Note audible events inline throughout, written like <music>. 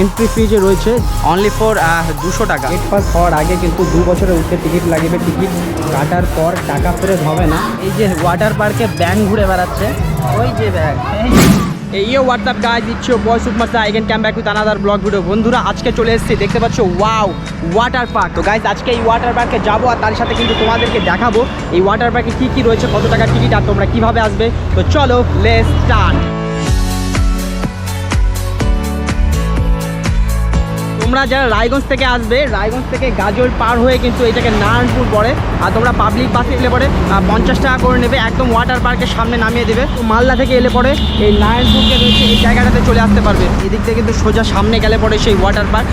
Entry fee যে রয়েছে only for দুশো টাকা। গেট পাস হওয়ার আগে কিন্তু দু বছরের উঠতে টিকিট লাগবে। টিকিট কাটার পর টাকা ফেরত হবে না। এই যে ওয়াটার পার্কে ব্যাং ঘুরে বেড়াচ্ছে। ওই যে ব্যাগ এই হোয়াটসঅ্যাপ গাইজ ইচ্ছে বয় সুপমার I can came back with another blog video বন্ধুরা আজকে চলে এসেছি। দেখতে পাচ্ছ ওয়াও ওয়াটার পার্ক তো গাইজ আজকে এই ওয়াটার পার্কে যাব আর তার সাথে কিন্তু তোমাদেরকে দেখাবো এই ওয়াটার পার্কে কী কী রয়েছে কত টাকার টিকিট আর তোমরা কীভাবে আসবে। তো চলো লেস স্টার্ট তোমরা যারা রায়গঞ্জ থেকে আসবে, রায়গঞ্জ থেকে গাজল পার হয়ে কিন্তু এটাকে নারায়ণপুর পড়ে। আর তোমরা পাবলিক বাসে এলে পরে পঞ্চাশ টাকা করে নেবে, একদম ওয়াটার পার্কের সামনে নামিয়ে দেবে। তো মালদা থেকে এলে পরে, এই নারায়ণপুরকে রয়েছে, এই জায়গাটাতে চলে আসতে পারবে। এদিক থেকে কিন্তু সোজা সামনে গেলে পরে সেই water park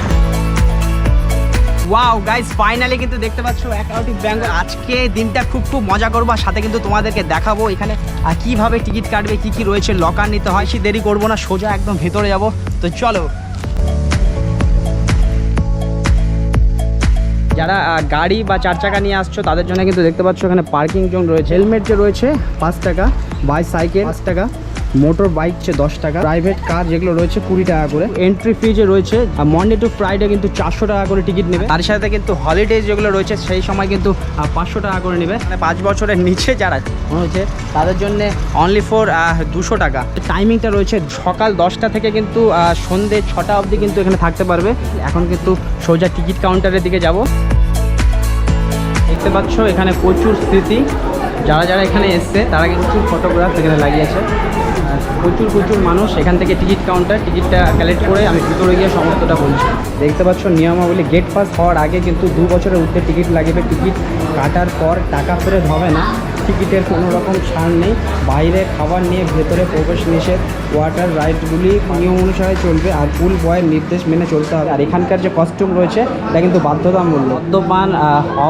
wow guys finally কিন্তু দেখতে পাচ্ছ অ্যাকাউন্টিং ব্যাঙ্ক আজকে দিনটা খুব খুব মজা করব, আর সাথে কিন্তু তোমাদেরকে দেখাবো এখানে কীভাবে টিকিট কাটবে, কি কি রয়েছে লকার নিতে হয়, সে দেরি করব না, সোজা একদম ভেতরে যাব। তো চলো যারা গাড়ি বা চার চাকা নিয়ে আসছো, তাদের জন্য কিন্তু দেখতে পাচ্ছ এখানে পার্কিং জোন রয়েছে। হেলমেট যে রয়েছে, পাঁচ টাকা। বাইসাইকেল, পাঁচ টাকা। মোটর বাইক হচ্ছে দশ টাকা। প্রাইভেট কার যেগুলো রয়েছে কুড়ি টাকা করে। এন্ট্রি ফি যে রয়েছে মন্ডে টু ফ্রাইডে কিন্তু চারশো টাকা করে টিকিট নেবে। তার সাথে কিন্তু হলিডে যেগুলো রয়েছে, সেই সময় কিন্তু পাঁচশো টাকা করে নেবে। মানে পাঁচ বছরের নিচে যারা রয়েছে তাদের জন্য অনলি ফর দুশো টাকা। টাইমিংটা রয়েছে, সকাল দশটা থেকে কিন্তু সন্ধে ছটা অবধি কিন্তু এখানে থাকতে পারবে। এখন কিন্তু সোজা টিকিট কাউন্টারের দিকে যাব। দেখতে পাচ্ছ, এখানে প্রচুর স্মৃতি। যারা যারা এখানে এসছে, তারা কিন্তু ফটোগ্রাফ এখানে লাগিয়েছে। প্রচুর প্রচুর মানুষ এখান থেকে টিকিট কাউন্টার, টিকিটটা কালেক্ট করে আমি ভিতরে গিয়ে সমস্তটা বলছি। দেখতে পাচ্ছ, নিয়মাবলী গেট পাস হওয়ার আগে কিন্তু দু বছরের উঠতে টিকিট লাগবে। টিকিট কাটার পর টাকা ফেরত হবে না। টিকিটের কোনো রকম ছাড় নেই। বাইরে খাবার নিয়ে ভেতরে প্রবেশ নিষেধ। ওয়াটার রাইডগুলি নিয়ম অনুসারে চলবে আর পুল বয়ের নির্দেশ মেনে চলতে হবে। আর এখানকার যে কস্টিউম রয়েছে, এটা কিন্তু বাধ্যতামূলক। মদ্যপান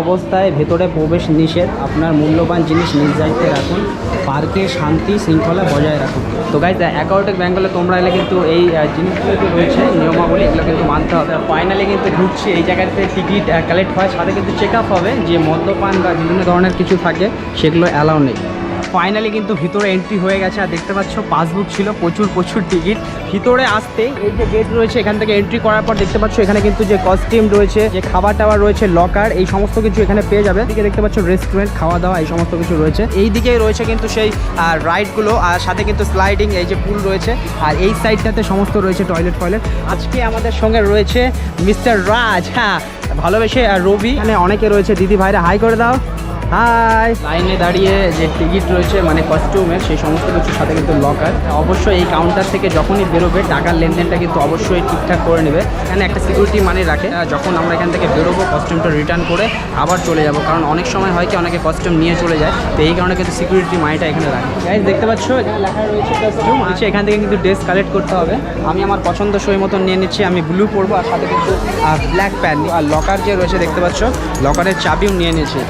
অবস্থায় ভেতরে প্রবেশ নিষেধ। আপনার মূল্যবান জিনিস নিজ রাখুন। পার্কে শান্তি, শৃঙ্খলা বজায় রাখুন। তো গাইজ অ্যাকাউন্টেক ব্যাঙ্গলে তোমরা এলে কিন্তু এই জিনিসগুলো রয়েছে, নিয়মাবলী, এগুলো কিন্তু মানতে হবে। ফাইনালি কিন্তু ঢুকছি, এই জায়গাতে টিকিট কালেক্ট হয়, সাথে কিন্তু চেক আপ হবে, যে মদ্যপান বা বিভিন্ন ধরনের কিছু থাকে, সেগুলো অ্যালাউ নেই। ফাইনালি কিন্তু ভিতরে এন্ট্রি হয়ে গেছে। আর দেখতে পাচ্ছ পাসবুক ছিল, প্রচুর প্রচুর টিকিট ভিতরে আসতেই এই যে গেট রয়েছে, এখান থেকে এন্ট্রি করার পর দেখতে পাচ্ছ, এখানে কিন্তু যে কস্টিউম রয়েছে, যে খাবার টাবার রয়েছে লকার এই সমস্ত কিছু এখানে পেয়ে যাবে। এদিকে দেখতে পাচ্ছ রেস্টুরেন্ট খাওয়া দাওয়া এই সমস্ত কিছু রয়েছে। এই দিকে রয়েছে কিন্তু সেই রাইডগুলো আর সাথে কিন্তু স্লাইডিং এই যে পুল রয়েছে। আর এই সাইডটাতে সমস্ত রয়েছে টয়লেট ফয়লেট আজকে আমাদের সঙ্গে রয়েছে মিস্টার রাজ হ্যাঁ ভালোবেসে রবি। এখানে অনেকে রয়েছে দিদি ভাইরা হাই করে দাও। হাই লাইনে দাঁড়িয়ে যে টিকিট রয়েছে মানে কস্টিউমের সেই সমস্ত কিছুর সাথে কিন্তু লকার অবশ্যই এই কাউন্টার থেকে যখনই বেরোবে, টাকার লেনদেনটা কিন্তু অবশ্যই ঠিকঠাক করে নেবে। এখানে একটা সিকিউরিটি মানে রাখে। যখন আমরা এখান থেকে বেরোবো কস্টিউমটা রিটার্ন করে আবার চলে যাব। কারণ অনেক সময় হয় কি, অনেকে কস্টিউম নিয়ে চলে যায়। তো এই কারণে কিন্তু সিকিউরিটি মানিটা এখানে রাখে। গাইজ দেখতে পাচ্ছ? কস্টিউম আছে এখান থেকে কিন্তু ড্রেস কালেক্ট করতে হবে। আমি আমার পছন্দ সই মতন নিয়ে নিচ্ছি। আমি ব্লু পরবো আর সাথে কিন্তু ব্ল্যাক প্যান্ট আর লকার যে রয়েছে, দেখতে পাচ্ছ? লকারের চাবিও নিয়ে নিয়েছি।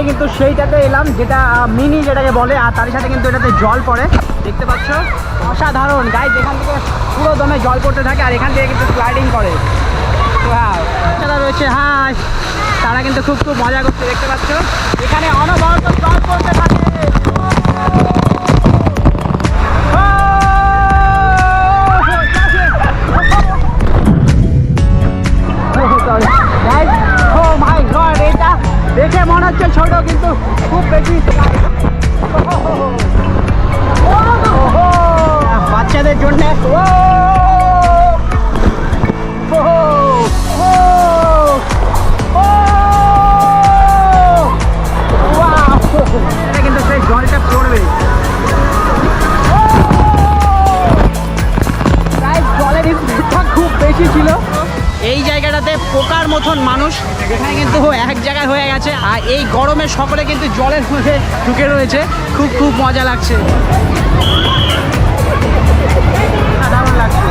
ফাইনালি কিন্তু সেইটাতে এলাম, যেটা মিনি যেটাকে বলে, আর তার সাথে কিন্তু এটাতে জল পড়ে। দেখতে পাচ্ছ? অসাধারণ। গাইজ এখান থেকে পুরো দমে জল পড়তে থাকে, আর এখান থেকে কিন্তু স্লাইডিং করে। যারা রয়েছে, হাঁস। তারা কিন্তু খুব খুব মজা করছে, দেখতে পাচ্ছ? এখানে অনবরত জল পড়তে থাকে। দেখে মনে হচ্ছে ছোট, কিন্তু খুব বেশি। বাচ্চাদের জন্য। কিন্তু সেই জলটা পড়বে। খুব বেশি ছিল। এই জায়গাটাতে পোকার মতন মানুষ। এখানে কিন্তু এক জায়গায় হয়ে গেছে। আর এই গরমে সকলে কিন্তু জলের মধ্যে ঢুকে রয়েছে। খুব খুব মজা লাগছে। লাগছে!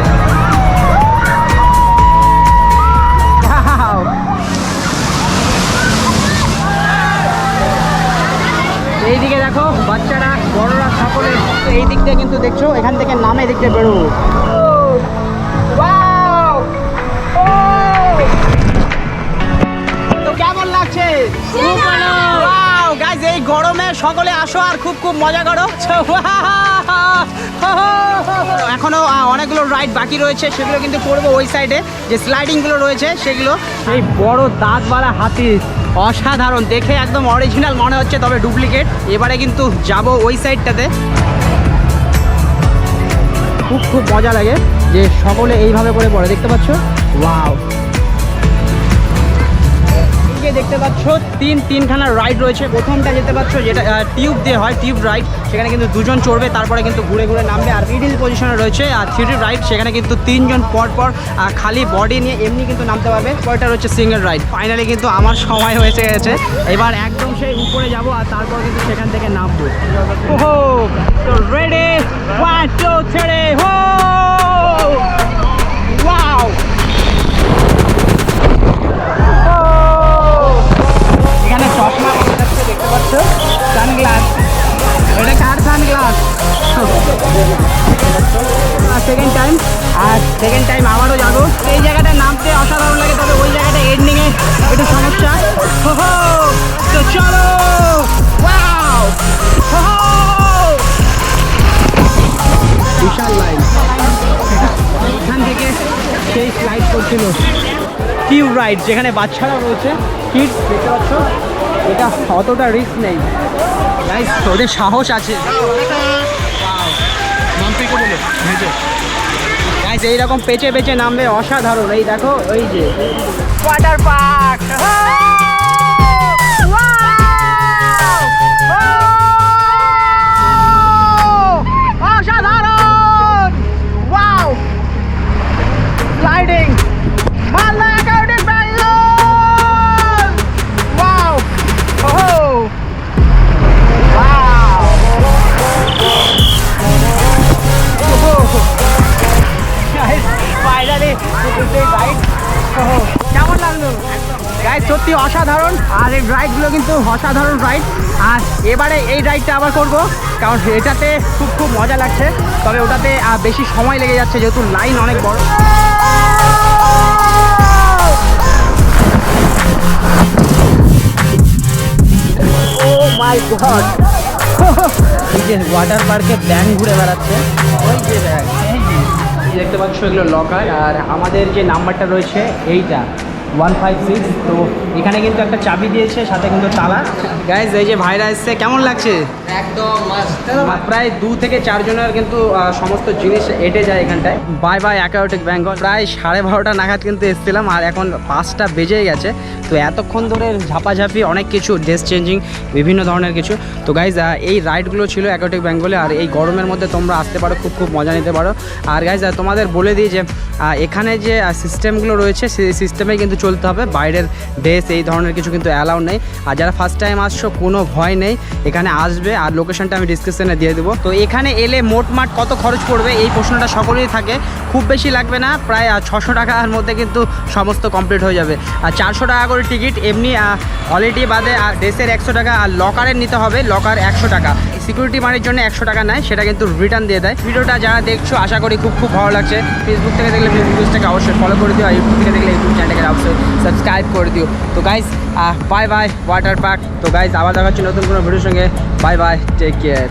এইদিকে দেখো, বাচ্চারা, বড়রা সকলে এই দিক দিয়ে কিন্তু দেখছ, এখান থেকে নামে দিক দিয়ে বেরোবো Wow, এই গরমে সকলে আসো আর খুব খুব মজা করো। <laughs> এখনও অনেকগুলো রাইড বাকি রয়েছে সেগুলো কিন্তু করব ওই সাইডে যে স্লাইডিংগুলো রয়েছে সেগুলো। এই বড় দাঁতওয়ালা হাতি অসাধারণ। দেখে একদম অরিজিনাল মনে হচ্ছে তবে ডুপ্লিকেট এবারে কিন্তু যাব ওই সাইডটাতে খুব খুব মজা লাগে যে সকলে এইভাবে করে পড়ে দেখতে পাচ্ছ? ওয়াও যে দেখতে পাচ্ছ, তিন, তিনখানা রাইড রয়েছে। প্রথমটা যেতে পাচ্ছ যেটা টিউব দিয়ে হয় টিউব রাইড সেখানে কিন্তু দুজন চড়বে, তারপরে কিন্তু ঘুরে ঘুরে নামবে। আর মিডিল পজিশনে রয়েছে আর থ্রি রাইড সেখানে কিন্তু তিনজন পর পর খালি বডি নিয়ে এমনি কিন্তু নামতে পারবে। পরটা রয়েছে সিঙ্গেল রাইড ফাইনালি কিন্তু আমার সময় হয়েছে গেছে। এবার একদম সেই উপরে যাব আর তারপর কিন্তু সেখান থেকে নামবো। ওহো! তো রেডি ওয়ান টু থ্রি হো চশমা পাওয়া যাচ্ছে দেখতে পাচ্ছ? সানগ্লাস এটা কার সানগ্লাস আর সেকেন্ড টাইম আর সেকেন্ড টাইম আবারও যাব। এই জায়গাটা নামতে অসাধারণ লাগে তবে ওই জায়গাটা এন্ডিংয়ে একটু সমস্যা। হো তো চলো! ওয়াও হো। বিশাল লাইন এখান থেকে সেই স্লাইড করছিল। টিউ রাইড যেখানে বাচ্চারা রয়েছে কিডস দেখতে পাচ্ছ? এটা অতটা রিস্ক নেই। গাইস ওদের সাহস আছে। গাইস এইরকম পেঁচে পেঁচে নামবে অসাধারণ। এই দেখো এই যে। ওয়াটার পার্ক রাইড সত্যি অসাধারণ আর এই রাইডগুলো কিন্তু অসাধারণ রাইড। আর এবারে এই রাইডটা আবার করব কারণ এটাতে খুব খুব মজা লাগছে তবে ওটাতে বেশি সময় লেগে যাচ্ছে যেহেতু লাইন অনেক বড়। ও মাই গড এই যে ওয়াটার পার্কে ব্যাং ঘুরে বেড়াচ্ছে। ওই যে দেখতে পাচ্ছ এগুলো লকার আর আমাদের যে নাম্বারটা রয়েছে এইটা। ওয়ান ফাইভ সিক্স তো এখানে কিন্তু একটা চাবি দিয়েছে সাথে কিন্তু তালা। গাইজ এই যে ভাইরা এসছে কেমন লাগছে? একদম প্রায় দু থেকে চারজনের কিন্তু সমস্ত জিনিস এটে যায় এখানটায়। বাই বাই অ্যাকাউটিক বেঙ্গল প্রায় সাড়ে বারোটা নাগাদ কিন্তু এসেছিলাম আর এখন পাঁচটা বেজে গেছে। তো এতক্ষণ ধরে ঝাপাঝাপি অনেক কিছু ড্রেস চেঞ্জিং বিভিন্ন ধরনের কিছু। তো গাইজ এই রাইডগুলো ছিল অ্যাকাউটিক বেঙ্গলে আর এই গরমের মধ্যে তোমরা আসতে পারো খুব খুব মজা নিতে পারো। আর গাইজ তোমাদের বলে দিই যে এখানে যে সিস্টেমগুলো রয়েছে সেই সিস্টেমে কিন্তু চলতে হবে। বাইরের ড্রেস এই ধরনের কিছু কিন্তু অ্যালাউ নেই। আর যারা ফার্স্ট টাইম আসছো কোনো ভয় নেই। এখানে আসবে আর লোকেশনটা আমি ডিসক্রিপশনে দিয়ে দেবো। তো এখানে এলে মোটমাট কত খরচ পড়বে? এই প্রশ্নটা সকলেই থাকে। খুব বেশি লাগবে না, প্রায় ছশো টাকার মধ্যে কিন্তু সমস্ত কমপ্লিট হয়ে যাবে। আর চারশো টাকা করে টিকিট এমনি হলিডে বাদে ড্রেসের একশো টাকা আর লকারের নিতে হবে। লকার একশো টাকা। সিকিউরিটি মানির জন্য একশো টাকা নেয়, সেটা কিন্তু রিটার্ন দিয়ে দেয়। ভিডিওটা যারা দেখছ, আশা করি খুব খুব ভালো লাগছে। ফেসবুক থেকে দেখলে ফেসবুক পেজটাকে অবশ্যই ফলো করে দিও, আর ইউটিউব থেকে দেখলে ইউটিউব চ্যানেলটাকে অবশ্যই সাবস্ক্রাইব করে দিও। তো guys bye bye water park তো গাইজ আবার দেখাচ্ছি নতুন কোনো ভিডিওর সঙ্গে। Bye bye take care